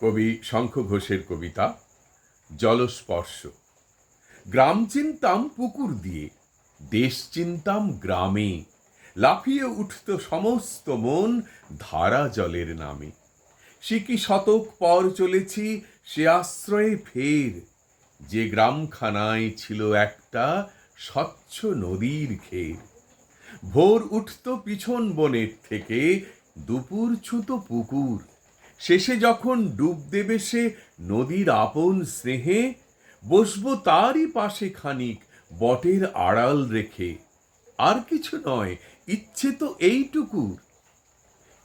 কবি শঙ্খ ঘোষের কবিতা, জলস্পর্শ। গ্রাম চিনতাম পুকুর দিয়ে, দেশ চিনতাম গ্রামে, লাফিয়ে উঠত সমস্ত মন ধারা জলের নামে। সিকি শতক পর চলেছি, সে আশ্রয়ে ফের, যে গ্রামখানায় ছিল একটা স্বচ্ছ নদীর ঘের। ভোর উঠত পিছন বনের থেকে, দুপুর ছুতো পুকুর শেষে যখন ডুব দেবে সে নদীর আপন স্নেহে, বসবো তারই পাশে খানিক বটের আড়াল রেখে। আর কিছু নয়, ইচ্ছে তো এইটুকুর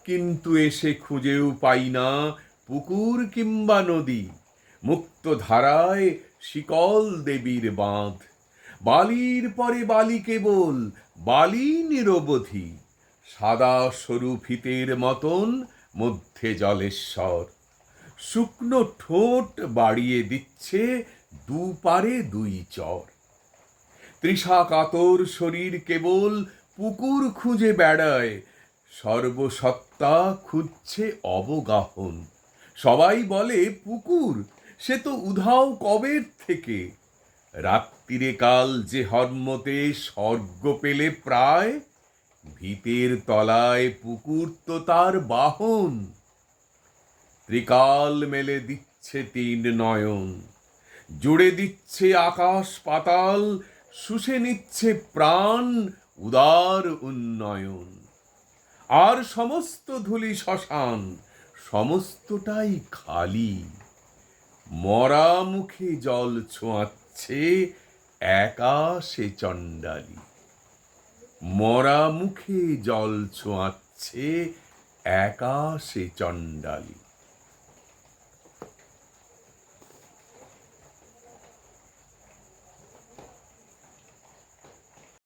কিন্তু এসে খুঁজেও পাই না পুকুর কিংবা নদী। মুক্ত ধারায় শিকল দেবীর বাঁধ। বালির পরে বালি কেবল, বালি নিরবধি। সাদা সরু ফিতের মতন মধ্যে জলেশ্বর। শুকনো ঠোঁট বাড়িয়ে দিচ্ছে দুপারে দুই চর। তৃষা কাতর শরীর কেবল পুকুর খুঁজে বেড়ায়, সর্বসত্তা খুঁজছে অবগাহন। সবাই বলে, পুকুর, সে তো উধাও কবের থেকে? রাত্রিরে কাল যে হর্মতে স্বর্গ পেলে প্রায় ভিতের তলায় পুকুর তো তার বাহন। ত্রিকাল মেলে দিচ্ছে তিন নয়ন। জুড়ে দিচ্ছে আকাশ পাতাল, শুষে নিচ্ছে প্রাণ উদার উন্নয়ন। আর সমস্ত ধুলি শ্মশান, সমস্তটাই খালি। মরা মুখে জল ছোঁয়াচ্ছে একা সে চণ্ডালী। মরা মুখে জল ছোঁয়াচ্ছে একা সে চণ্ডালী।